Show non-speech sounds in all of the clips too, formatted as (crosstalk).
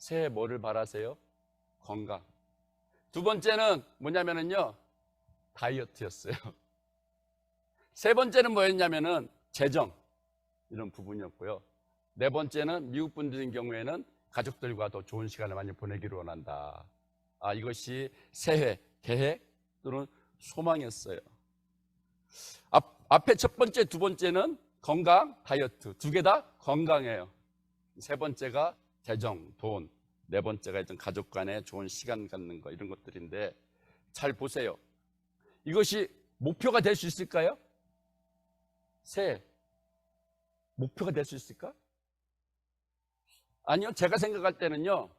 새해 뭐를 바라세요? 건강. 두 번째는 뭐냐면은요, 다이어트였어요. (laughs) 세 번째는 뭐였냐면은 재정 이런 부분이었고요. 네 번째는 미국 분들인 경우에는 가족들과 더 좋은 시간을 많이 보내기를 원한다. 아 이것이 새해 계획 또는 소망이었어요. 앞, 앞에 첫 번째, 두 번째는 건강, 다이어트 두 개 다 건강이에요. 세 번째가 재정, 돈, 네 번째가 이제 가족 간에 좋은 시간 갖는 거 이런 것들인데 잘 보세요. 이것이 목표가 될 수 있을까요? 새해 목표가 될 수 있을까? 아니요, 제가 생각할 때는요,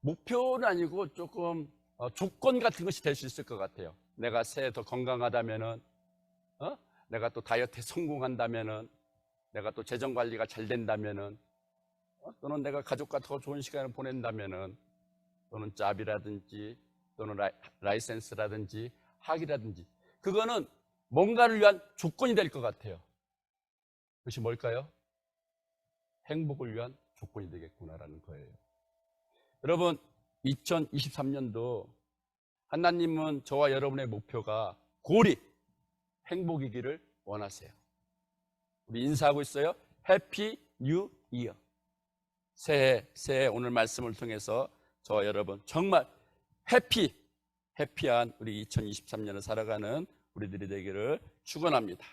목표는 아니고 조금 어, 조건 같은 것이 될 수 있을 것 같아요. 내가 새해 더 건강하다면은, 어? 내가 또 다이어트에 성공한다면은, 내가 또 재정 관리가 잘 된다면은, 어? 또는 내가 가족과 더 좋은 시간을 보낸다면은, 또는 짭이라든지, 또는 라이, 라이센스라든지, 학이라든지, 그거는 뭔가를 위한 조건이 될 것 같아요. 그것이 뭘까요? 행복을 위한 조건이 되겠구나라는 거예요. 여러분, 2023년도 하나님은 저와 여러분의 목표가 고리 행복이기를 원하세요. 우리 인사하고 있어요. 해피 뉴 이어. 새해, 새해 오늘 말씀을 통해서 저와 여러분 정말 해피, 해피한 우리 2023년을 살아가는 우리들이 되기를 축원합니다.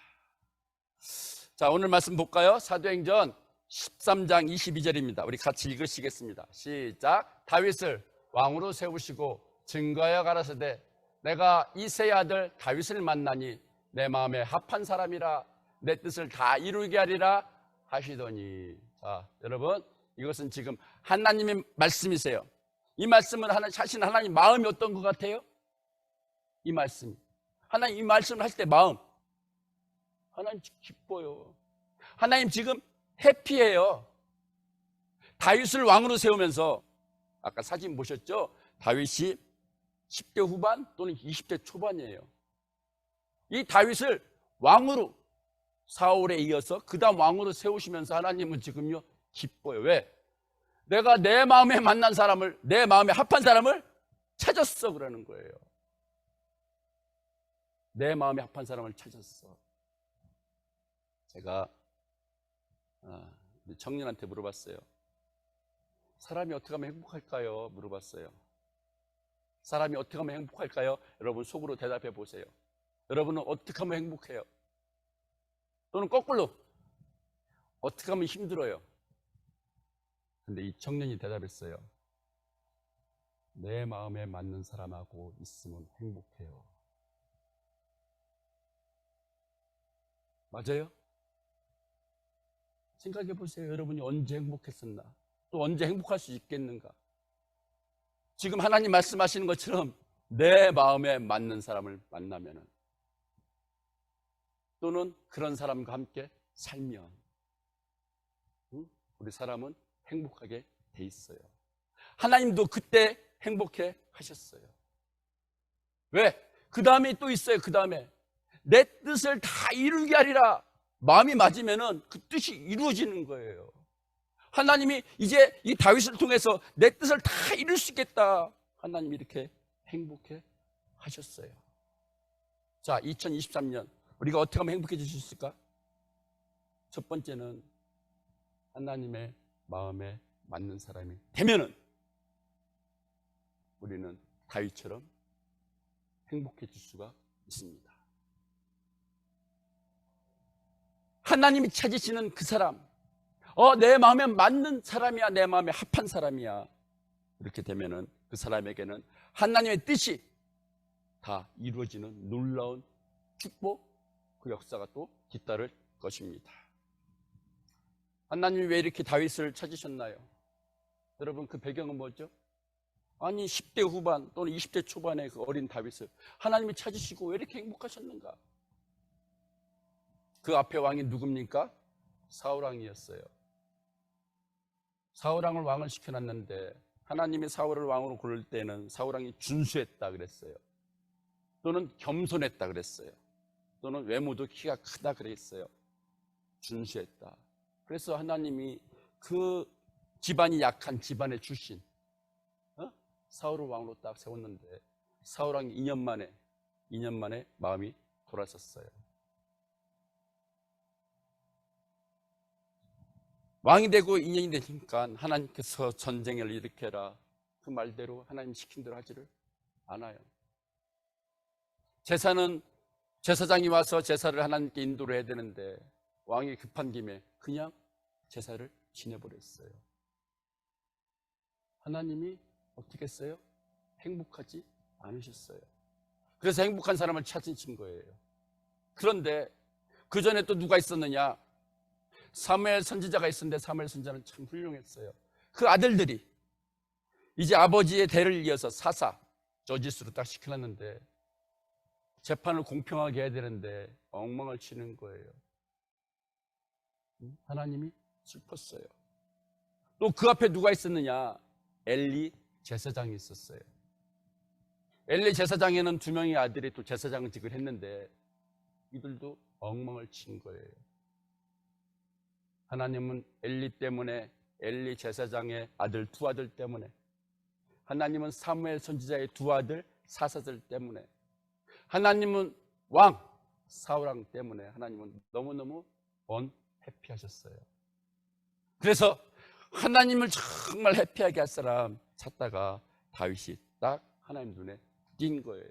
자, 오늘 말씀 볼까요? 사도행전 13장 22절입니다. 우리 같이 읽으시겠습니다. 시작. 다윗을 왕으로 세우시고 증거하여 가라사대 내가 이세의 아들 다윗을 만나니 내 마음에 합한 사람이라 내 뜻을 다 이루게 하리라 하시더니 자, 여러분 이것은 지금 하나님의 말씀이세요. 이 말씀은 하나 자신 하나님 마음이 어떤 것 같아요? 이 말씀. 하나님 이 말씀을 하실 때 마음 하나님 기뻐요. 하나님 지금 해피해요. 다윗을 왕으로 세우면서 아까 사진 보셨죠? 다윗이 10대 후반 또는 20대 초반이에요. 이 다윗을 왕으로 사울에 이어서 그다음 왕으로 세우시면서 하나님은 지금요 기뻐요. 왜? 내가 내 마음에 만난 사람을 내 마음에 합한 사람을 찾았어 그러는 거예요. 내 마음에 합한 사람을 찾았어. 제가 아, 청년한테 물어봤어요. 사람이 어떻게 하면 행복할까요? 물어봤어요. 사람이 어떻게 하면 행복할까요? 여러분 속으로 대답해 보세요. 여러분은 어떻게 하면 행복해요? 또는 거꾸로 어떻게 하면 힘들어요? 근데 이 청년이 대답했어요. 내 마음에 맞는 사람하고 있으면 행복해요. 맞아요? 생각해 보세요. 여러분이 언제 행복했었나? 또 언제 행복할 수 있겠는가? 지금 하나님 말씀하시는 것처럼 내 마음에 맞는 사람을 만나면은 또는 그런 사람과 함께 살면 응? 우리 사람은 행복하게 돼 있어요. 하나님도 그때 행복해 하셨어요. 왜? 그 다음에 또 있어요. 그 다음에 내 뜻을 다 이루게 하리라. 마음이 맞으면은 그 뜻이 이루어지는 거예요. 하나님이 이제 이 다윗을 통해서 내 뜻을 다 이룰 수 있겠다. 하나님이 이렇게 행복해 하셨어요. 자, 2023년 우리가 어떻게 하면 행복해질 수 있을까? 첫 번째는 하나님의 마음에 맞는 사람이 되면은 우리는 다윗처럼 행복해질 수가 있습니다. 하나님이 찾으시는 그 사람, 어, 내 마음에 맞는 사람이야, 내 마음에 합한 사람이야. 이렇게 되면은 그 사람에게는 하나님의 뜻이 다 이루어지는 놀라운 축복, 그 역사가 또 뒤따를 것입니다. 하나님이 왜 이렇게 다윗을 찾으셨나요? 여러분 그 배경은 뭐죠? 아니 10대 후반 또는 20대 초반의 그 어린 다윗을 하나님이 찾으시고 왜 이렇게 행복하셨는가? 그 앞에 왕이 누굽니까? 사울왕이었어요. 사울왕을 왕을 시켜놨는데 하나님이 사울을 왕으로 고를 때는 사울왕이 준수했다 그랬어요. 또는 겸손했다 그랬어요. 또는 외모도 키가 크다 그랬어요. 준수했다. 그래서 하나님이 그 집안이 약한 집안의 출신 어? 사울을 왕으로 딱 세웠는데 사울 왕이 2년 만에 2년 만에 마음이 돌아섰어요. 왕이 되고 2년이 되니까 하나님께서 전쟁을 일으켜라 그 말대로 하나님 시킨 대로 하지를 않아요. 제사는 제사장이 와서 제사를 하나님께 인도를 해야 되는데 왕이 급한 김에 그냥 제사를 지내버렸어요. 하나님이 어떻게 했어요? 행복하지 않으셨어요. 그래서 행복한 사람을 찾으신 거예요. 그런데 그 전에 또 누가 있었느냐? 사무엘 선지자가 있었는데 사무엘 선지자는 참 훌륭했어요. 그 아들들이 이제 아버지의 대를 이어서 사사 저짓으로 딱 시켜놨는데 재판을 공평하게 해야 되는데 엉망을 치는 거예요. 음? 하나님이 슬펐어요. 또 그 앞에 누가 있었느냐? 엘리 제사장이 있었어요. 엘리 제사장에는 두 명의 아들이 또 제사장직을 했는데 이들도 엉망을 친 거예요. 하나님은 엘리 때문에 엘리 제사장의 아들 두 아들 때문에 하나님은 사무엘 선지자의 두 아들 사사들 때문에 하나님은 왕 사울왕 때문에 하나님은 너무너무 언해피하셨어요. 그래서 하나님을 정말 해피하게 할 사람 찾다가 다윗이 딱 하나님 눈에 띈 거예요.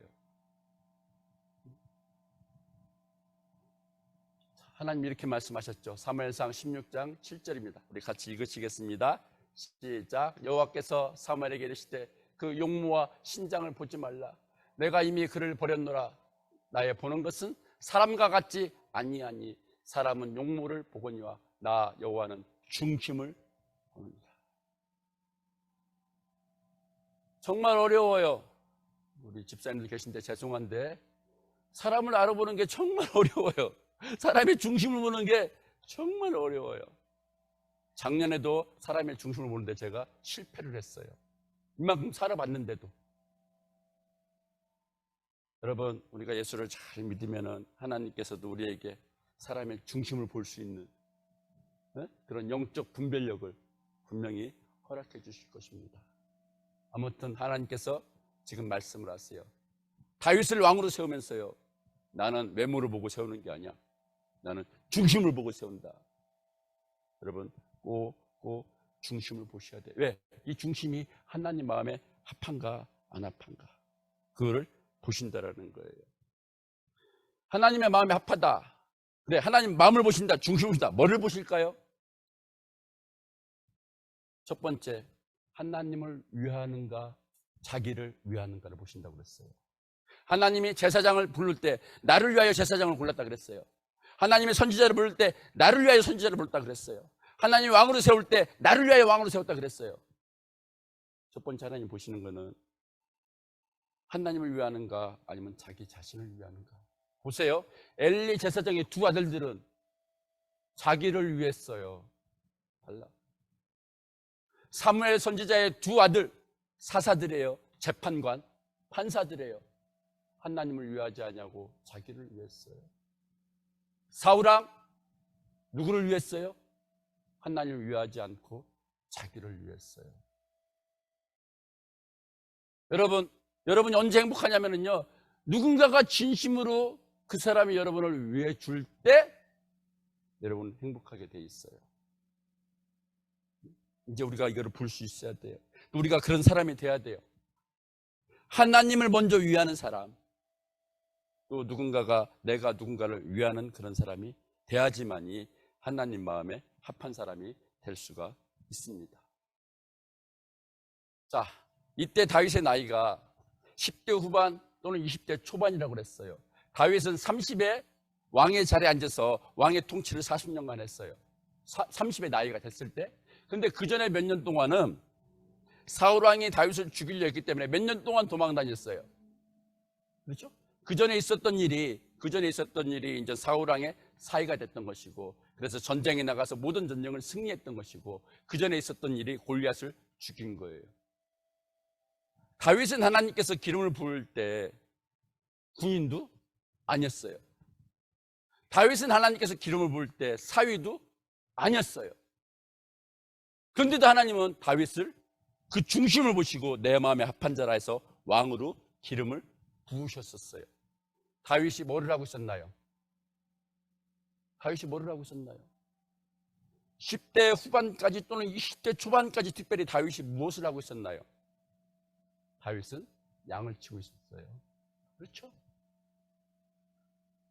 하나님 이렇게 말씀하셨죠. 사무엘상 16장 7절입니다. 우리 같이 읽으시겠습니다. 시작. 여호와께서 사무엘에게 이르시되 그 용모와 신장을 보지 말라. 내가 이미 그를 버렸노라. 나의 보는 것은 사람과 같지 아니하니 사람은 용모를 보거니와 나 여호와는 중심을 보느니라. 정말 어려워요. 우리 집사님들 계신데 죄송한데 사람을 알아보는 게 정말 (laughs) 어려워요. 사람의 중심을 보는 게 정말 어려워요. 작년에도 사람의 중심을 보는데 제가 실패를 했어요. 이만큼 살아봤는데도. 여러분, 우리가 예수를 잘 믿으면 하나님께서도 우리에게 사람의 중심을 볼 수 있는 어? 그런 영적 분별력을 분명히 허락해 주실 것입니다. 아무튼 하나님께서 지금 말씀을 하세요. 다윗을 왕으로 세우면서요. 나는 외모를 보고 세우는 게 아니야. 나는 중심을 보고 세운다. 여러분, 꼭, 꼭 중심을 보셔야 돼. 왜? 이 중심이 하나님 마음에 합한가, 안 합한가. 그거를 보신다라는 거예요. 하나님의 마음에 합하다. 그래, 하나님 마음을 보신다. 중심을 보신다. 뭐를 보실까요? 첫 번째, 하나님을 위하는가, 자기를 위하는가를 보신다고 그랬어요. 하나님이 제사장을 부를 때 나를 위하여 제사장을 골랐다 그랬어요. 하나님의 선지자를 부를 때 나를 위하여 선지자를 부르다 그랬어요. 하나님이 왕으로 세울 때 나를 위하여 왕으로 세웠다 그랬어요. 첫 번째 하나님 보시는 거는 하나님을 위하는가 아니면 자기 자신을 위하는가. 보세요. 엘리 제사장의 두 아들들은 자기를 위했어요. 달라. 사무엘 선지자의 두 아들 사사들이에요. 재판관, 판사들이에요. 하나님을 위하지 않냐고 자기를 위했어요. 사울왕 누구를 위했어요? 하나님을 위하지 않고 자기를 위했어요. 여러분, 여러분이 언제 행복하냐면요. 누군가가 진심으로 그 사람이 여러분을 위해 줄 때 여러분 행복하게 돼 있어요. 이제 우리가 이거를 볼 수 있어야 돼요. 우리가 그런 사람이 돼야 돼요. 하나님을 먼저 위하는 사람. 또 누군가가 내가 누군가를 위하는 그런 사람이 돼야지만이 하나님 마음에 합한 사람이 될 수가 있습니다. 자, 이때 다윗의 나이가 10대 후반 또는 20대 초반이라고 그랬어요. 다윗은 30에 왕의 자리에 앉아서 왕의 통치를 40년간 했어요. 30의 나이가 됐을 때. 근데 그 전에 몇 년 동안은 사울 왕이 다윗을 죽이려 했기 때문에 몇 년 동안 도망 다녔어요. 그렇죠? 그 전에 있었던 일이 그 전에 있었던 일이 이제 사울 왕의 사이가 됐던 것이고 그래서 전쟁에 나가서 모든 전쟁을 승리했던 것이고 그 전에 있었던 일이 골리앗을 죽인 거예요. 다윗은 하나님께서 기름을 부을 때 군인도 아니었어요. 다윗은 하나님께서 기름을 부을 때 사위도 아니었어요. 그런데도 하나님은 다윗을 그 중심을 보시고 내 마음에 합한 자라 해서 왕으로 기름을 부으셨었어요. 다윗이 뭐를 하고 있었나요? 다윗이 뭐를 하고 있었나요? 10대 후반까지 또는 20대 초반까지 특별히 다윗이 무엇을 하고 있었나요? 다윗은 양을 치고 있었어요. 그렇죠?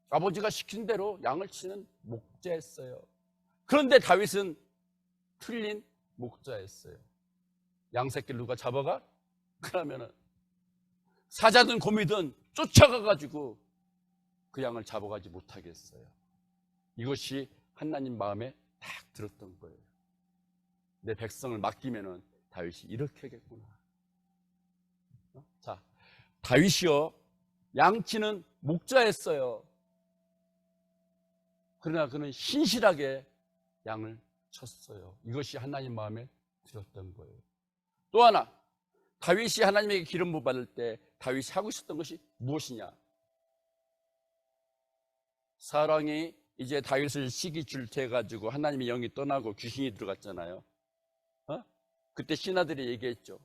아버지가 시킨 대로 양을 치는 목자였어요. 그런데 다윗은 틀린 목자였어요. 양새끼를 누가 잡아가? (laughs) 그러면은 사자든 곰이든 쫓아가가지고 그 양을 잡아가지 못하겠어요. 이것이 하나님 마음에 딱 들었던 거예요. 내 백성을 맡기면은 다윗이 이렇게 하겠구나. 어? 자, 다윗이요 양치는 목자였어요. 그러나 그는 신실하게 양을 쳤어요. 이것이 하나님 마음에 들었던 거예요. 또 하나 다윗이 하나님에게 기름 부어 받을 때 다윗이 하고 있었던 것이 무엇이냐? 사랑이 이제 다윗을 시기 줄퇴해 가지고 하나님의 영이 떠나고 귀신이 들어갔잖아요. 어? 그때 신하들이 얘기했죠.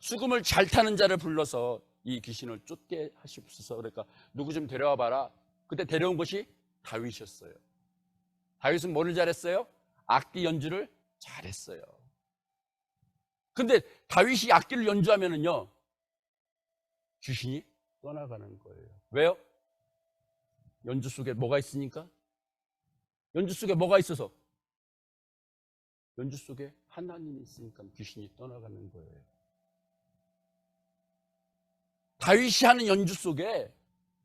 수금을 잘 타는 자를 불러서 이 귀신을 쫓게 하시옵소서. 그러니까 누구 좀 데려와 봐라. 그때 데려온 것이 다윗이었어요. 다윗은 뭐를 잘했어요? 악기 연주를 잘했어요. 근데 다윗이 악기를 연주하면은요, 귀신이 떠나가는 거예요. 왜요? 연주 속에 뭐가 있으니까? 연주 속에 뭐가 있어서? 연주 속에 하나님이 있으니까 귀신이 떠나가는 거예요. 다윗이 하는 연주 속에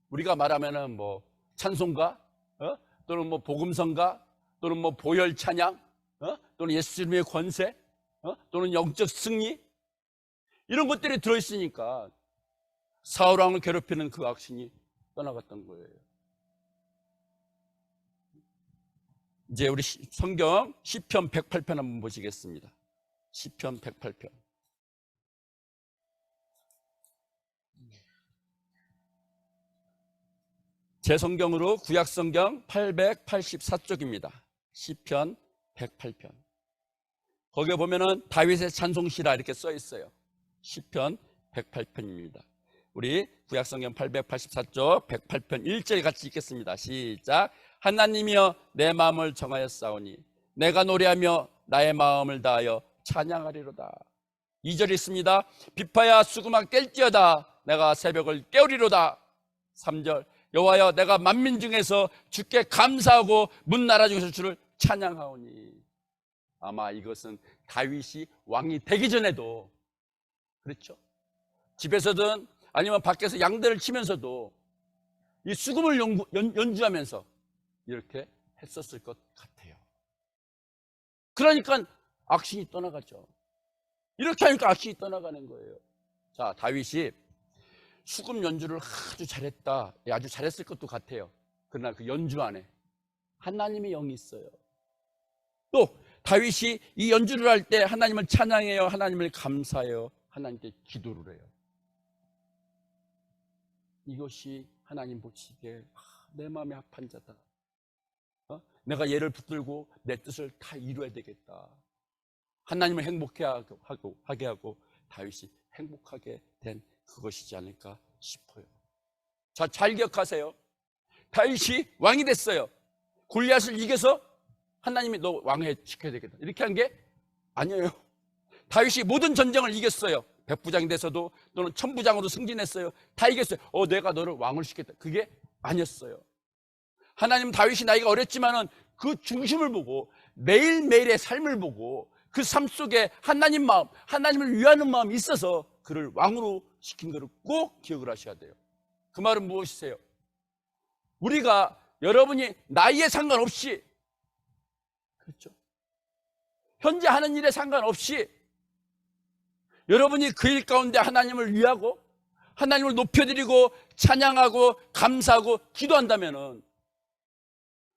우리가 말하면은 뭐 찬송가, 어? 또는 뭐 복음성가, 또는 뭐 보혈 찬양, 어? 또는 예수님의 권세, 어? 또는 영적 승리 이런 것들이 들어 있으니까 사울 왕을 괴롭히는 그 악신이 떠나갔던 거예요. 이제 우리 시- 성경 시편 108편 한번 보시겠습니다. 시편 108편. 제 성경으로 구약 성경 884쪽입니다. 시편 108편. 거기에 보면은 다윗의 찬송시라 이렇게 써 있어요. 시편 108편입니다. 우리 구약 성경 884쪽 108편 1절 같이 읽겠습니다. 시작. 하나님이여 내 마음을 정하였사오니 내가 노래하며 나의 마음을 다하여 찬양하리로다. 2절 있습니다. 비파야 수금아 깰지어다 내가 새벽을 깨우리로다. 3절 여호와여 내가 만민 중에서 주께 감사하고 문나라 중에서 주를 찬양하오니 아마 이것은 다윗이 왕이 되기 전에도 그렇죠. 집에서든 아니면 밖에서 양대를 치면서도 이 수금을 연구, 연, 연주하면서 이렇게 했었을 것 같아요. 그러니까 악신이 떠나가죠. 이렇게 하니까 악신이 떠나가는 거예요. 자, 다윗이 수금 연주를 아주 잘했다. 예, 아주 잘했을 것도 같아요. 그러나 그 연주 안에 하나님의 영이 있어요. 또 다윗이 이 연주를 할 때 하나님을 찬양해요. 하나님을 감사해요. 하나님께 기도를 해요. 이것이 하나님 보시기에 아, 내 마음에 합한 자다. 어? 내가 얘를 붙들고 내 뜻을 다 이루어야 되겠다. 하나님을 행복해 하고, 하게 하고 다윗이 행복하게 된 그것이지 않을까 싶어요. 자, 잘 기억하세요. 다윗이 왕이 됐어요. 골리앗을 이겨서 하나님이 너 왕해 지켜야 되겠다. 이렇게 한 게 아니에요. 다윗이 모든 전쟁을 이겼어요. 백부장이 돼서도 또는 천부장으로 승진했어요. 다 이겼어요. 어, 내가 너를 왕을 시켰다. 그게 아니었어요. 하나님 다윗이 나이가 어렸지만은 그 중심을 보고 매일매일의 삶을 보고 그 삶 속에 하나님 마음, 하나님을 위하는 마음이 있어서 그를 왕으로 시킨 것을 꼭 기억을 하셔야 돼요. 그 말은 무엇이세요? 우리가 여러분이 나이에 상관없이 그렇죠? 현재 하는 일에 상관없이 여러분이 그 일 가운데 하나님을 위하고 하나님을 높여드리고 찬양하고 감사하고 기도한다면은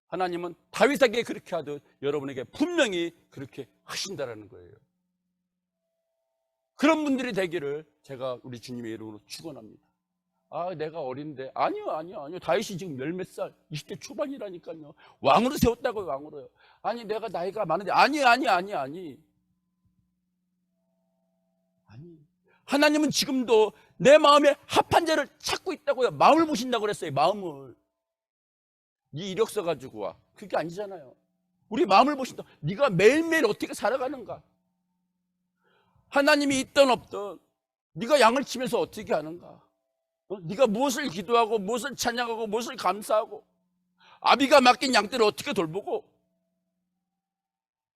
하나님은 다윗에게 그렇게 하듯 여러분에게 분명히 그렇게 하신다라는 거예요. 그런 분들이 되기를 제가 우리 주님의 이름으로 축원합니다. 아, 내가 어린데 아니요, 아니요, 아니요. 다윗이 지금 열 몇 살, 20대 초반이라니까요. 왕으로 세웠다고요, 왕으로요. 아니, 내가 나이가 많은데 아니, 아니, 아니, 아니. 아니. 하나님은 지금도 내 마음에 합한 자를 찾고 있다고요. 마음을 보신다고 그랬어요. 마음을. 네 이력서 가지고 와. 그게 아니잖아요. 우리 마음을 보신다. 네가 매일매일 어떻게 살아가는가? 하나님이 있든 없든 네가 양을 치면서 어떻게 하는가? 어? 네가 무엇을 기도하고 무엇을 찬양하고 무엇을 감사하고 아비가 맡긴 양들을 어떻게 돌보고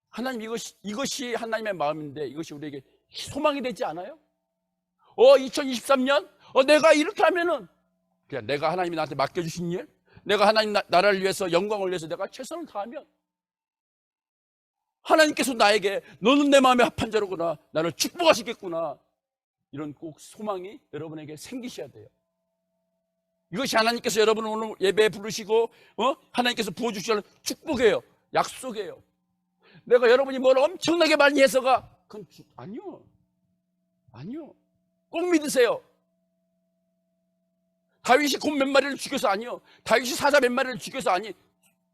하나님 이것이 이것이 하나님의 마음인데 이것이 우리에게 소망이 되지 않아요? 어 2023년 어 내가 이렇게 하면은 그냥 내가 하나님이 나한테 맡겨주신 일 내가 하나님 나, 나라를 위해서 영광을 위해서 내가 최선을 다하면 하나님께서 나에게 너는 내 마음에 합한 자로구나 나를 축복하시겠구나 이런 꼭 소망이 여러분에게 생기셔야 돼요. 이것이 하나님께서 여러분을 오늘 예배에 부르시고 어? 하나님께서 부어주시는 축복이에요. 약속이에요. 내가 여러분이 뭘 엄청나게 많이 해서가 그건 주- 아니요. 아니요. 꼭 믿으세요. 다윗이 곰 몇 마리를 죽여서 아니요. 다윗이 사자 몇 마리를 죽여서 아니.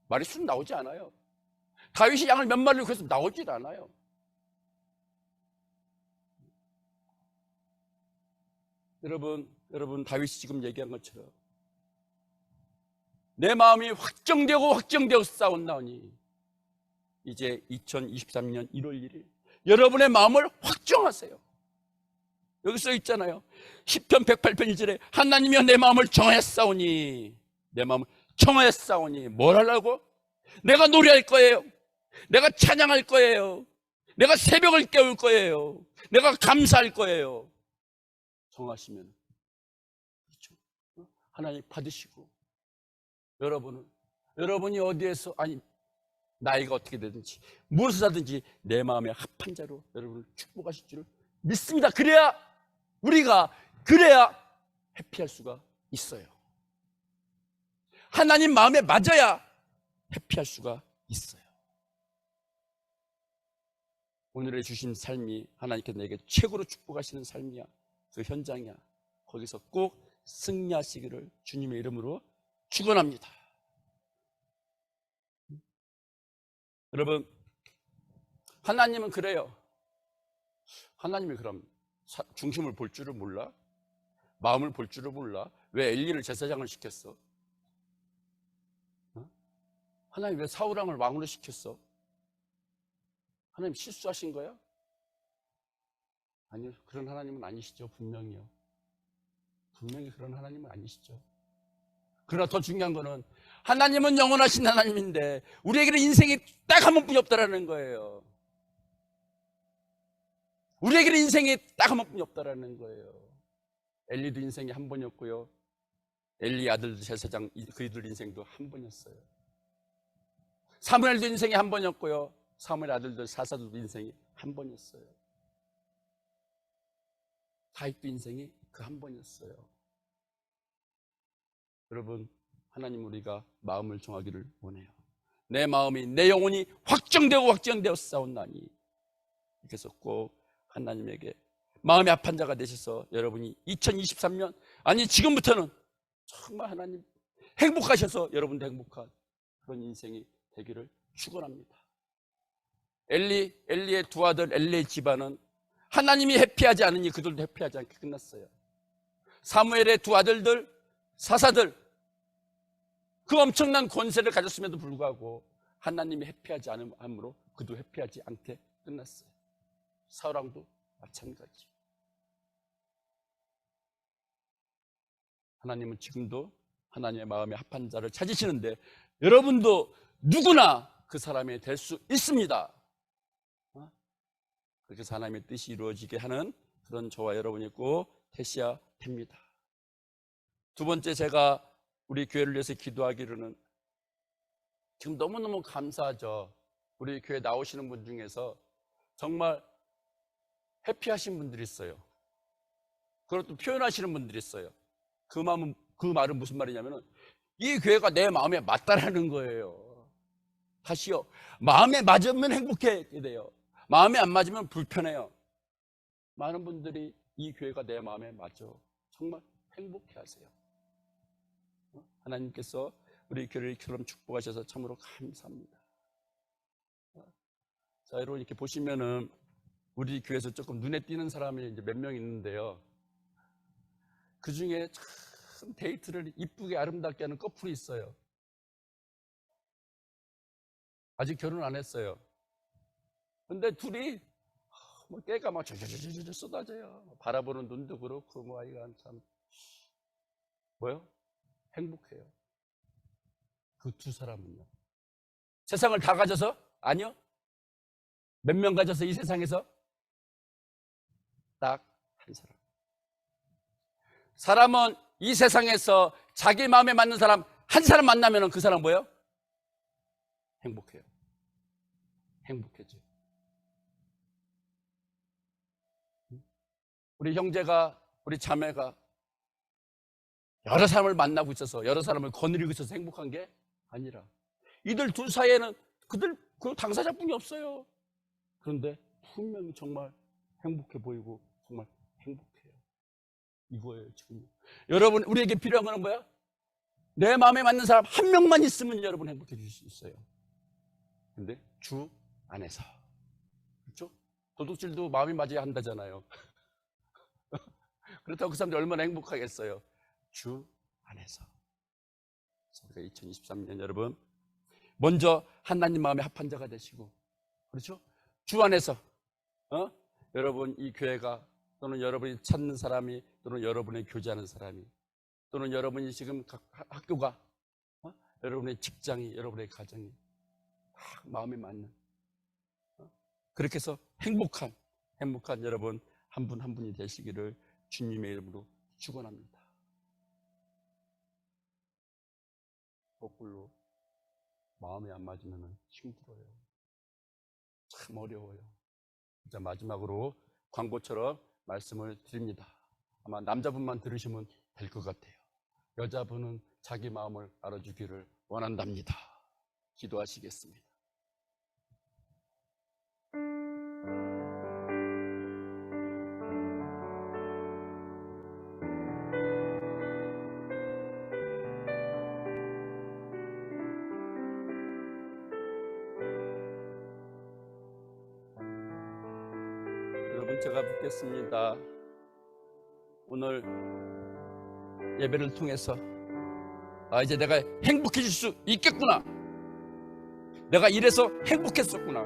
마리수는 나오지 않아요. 다윗이 양을 몇 마리를 구해서 나오질 않아요. 여러분, 여러분 다윗이 지금 얘기한 것처럼 내 마음이 확정되고 확정되어 싸운다오니 이제 2023년 1월 1일 여러분의 마음을 확정하세요. 여기 써 있잖아요. 10편 108편 1절에 하나님이여 내 마음을 정하였사오니 내 마음을 정하였사오니 뭘 하려고? 내가 노래할 거예요. 내가 찬양할 거예요. 내가 새벽을 깨울 거예요. 내가 감사할 거예요. 정하시면 그렇죠. 어? 하나님 받으시고 여러분은 여러분이 어디에서 아니 나이가 어떻게 되든지 무엇을 하든지 내 마음에 합한 자로 여러분을 축복하실 줄을 믿습니다. 그래야 우리가 그래야 해피할 수가 있어요. 하나님 마음에 맞아야 해피할 수가 있어요. 오늘의 주신 삶이 하나님께서 내게 최고로 축복하시는 삶이야. 그 현장이야. 거기서 꼭 승리하시기를 주님의 이름으로 축원합니다. 여러분, 하나님은 그래요. 하나님이 그럼 사- 중심을 볼 줄을 몰라? 마음을 볼 줄을 몰라? 왜 엘리를 제사장을 시켰어? 어? 하나님 왜 사우랑을 왕으로 시켰어? 하나님 실수하신 거야? 아니요, 그런 하나님은 아니시죠, 분명히요. 분명히 그런 하나님은 아니시죠. 그러나 더 중요한 거는 하나님은 영원하신 하나님인데 우리에게는 인생이 딱 한 번뿐이 없다라는 거예요. 우리에게는 인생이 딱 한 번뿐이 없다라는 거예요. 엘리도 인생이 한 번이었고요. 엘리 아들도 제사장 그들 인생도 한 번이었어요. 사무엘도 인생이 한 번이었고요. 사무엘 아들들 사사들도 인생이 한 번이었어요. 다윗도 인생이 그 한 번이었어요. 여러분, 하나님 우리가 마음을 정하기를 원해요. 내 마음이 내 영혼이 확정되고 확정되어 싸운다니. 그래서 꼭 하나님에게 마음이 아픈 자가 되셔서 여러분이 2023년 아니 지금부터는 정말 하나님 행복하셔서 여러분도 행복한 그런 인생이 되기를 축원합니다. 엘리 엘리의 두 아들 엘리의 집안은 하나님이 해피하지 않으니 그들도 해피하지 않게 끝났어요. 사무엘의 두 아들들 사사들 그 엄청난 권세를 가졌음에도 불구하고 하나님이 해피하지 않음으로 그도 해피하지 않게 끝났어요. 사울왕도 마찬가지. 하나님은 지금도 하나님의 마음에 합한 자를 찾으시는데 여러분도 누구나 그 사람이 될 수 있습니다. 어? 그렇게 하나님의 뜻이 이루어지게 하는 그런 저와 여러분이 꼭 되셔야 됩니다. 두 번째 제가 우리 교회를 위해서 기도하기로는 지금 너무너무 감사하죠. 우리 교회 나오시는 분 중에서 정말 해피하신 분들이 있어요. 또 표현하시는 분들이 있어요. 그 마음은 그 말은 무슨 말이냐면은 이 교회가 내 마음에 맞다라는 거예요. 다시요. 마음에 맞으면 행복해 돼요. 마음에 안 맞으면 불편해요. 많은 분들이 이 교회가 내 마음에 맞아. 정말 행복해 하세요. 하나님께서 우리 교회를 이처럼 축복하셔서 참으로 감사합니다. 자, 여러분 이렇게 보시면은 우리 교회에서 조금 눈에 띄는 사람이 이제 몇 명 있는데요. 그 중에 참 데이트를 이쁘게 아름답게 하는 커플이 있어요. 아직 결혼 안 했어요. 근데 둘이 뭐 때가 막 저저저저 쏟아져요. 바라보는 눈도 그렇고 뭐 아이가 참 뭐요? 행복해요. 그 두 사람은요. 세상을 다 가져서 아니요. 몇 명 가져서 이 세상에서 딱 한 사람. 사람은 이 세상에서 자기 마음에 맞는 사람 한 사람 만나면 그 사람 뭐예요? 행복해요. 행복해져요. 우리 형제가, 우리 자매가 여러 사람을 만나고 있어서 여러 사람을 거느리고 있어서 행복한 게 아니라 이들 둘 사이에는 그들 그 당사자뿐이 없어요. 그런데 분명히 정말 행복해 보이고 정말 행복해요. 이거예요 지금. 여러분 우리에게 필요한 거는 뭐야? 내 마음에 맞는 사람 한 명만 있으면 여러분 행복해질 수 있어요. 근데 주 안에서 그렇죠? 도둑질도 마음이 맞아야 한다잖아요. (laughs) 그렇다고 그 사람들 얼마나 행복하겠어요? 주 안에서. 우리가 2023년 여러분 먼저 하나님 마음에 합한 자가 되시고 그렇죠? 주 안에서 어? 여러분 이 교회가 또는 여러분이 찾는 사람이 또는 여러분의 교제하는 사람이 또는 여러분이 지금 각 하- 학교가 어? 여러분의 직장이 여러분의 가정이 다 마음에 맞는 어? 그렇게 해서 행복한 행복한 여러분 한 분한 분이 되시기를 주님의 이름으로 축원합니다. 거꾸로 마음이 안 맞으면 힘들어요. 참 어려워요. 자 마지막으로 광고처럼 말씀을 드립니다. 아마 남자분만 들으시면 될 것 같아요. 여자분은 자기 마음을 알아주기를 원한답니다. 기도하시겠습니다. 제가 묻겠습니다. 오늘 예배를 통해서 아 이제 내가 행복해질 수 있겠구나. 내가 이래서 행복했었구나.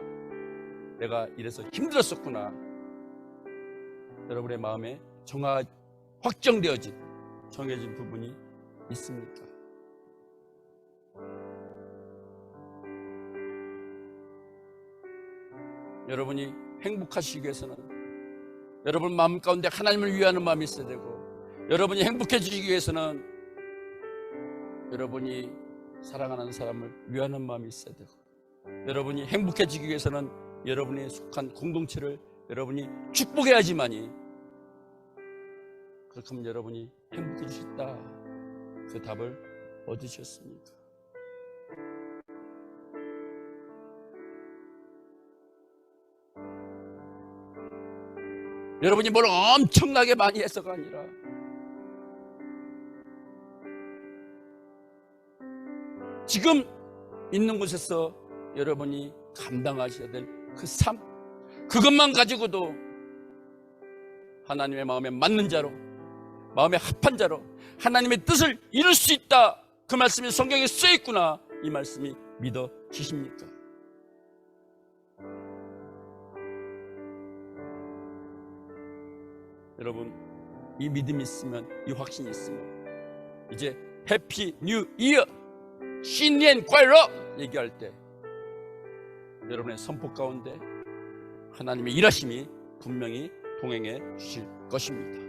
내가 이래서 힘들었었구나. 여러분의 마음에 정화 확정되어진 정해진 부분이 있습니까? 여러분이 행복하시기 위해서는 여러분 마음 가운데 하나님을 위하는 마음이 있어야 되고 여러분이 행복해지기 위해서는 여러분이 사랑하는 사람을 위하는 마음이 있어야 되고 여러분이 행복해지기 위해서는 여러분이 속한 공동체를 여러분이 축복해야지만이 그렇게 하면 여러분이 있다 그 답을 얻으셨습니까? 여러분이 뭘 엄청나게 많이 해서가 아니라 지금 있는 곳에서 여러분이 감당하셔야 될 그 삶, 그것만 가지고도 하나님의 마음에 맞는 자로, 마음에 합한 자로 하나님의 뜻을 이룰 수 있다. 그 말씀이 성경에 쓰여 있구나. 이 말씀이 믿어지십니까? 여러분, 이 믿음이 있으면, 이 확신이 있으면, 이제 해피 뉴 이어, 신년 꽐러 얘기할 때, 여러분의 선포 가운데 하나님의 일하심이 분명히 동행해 주실 것입니다.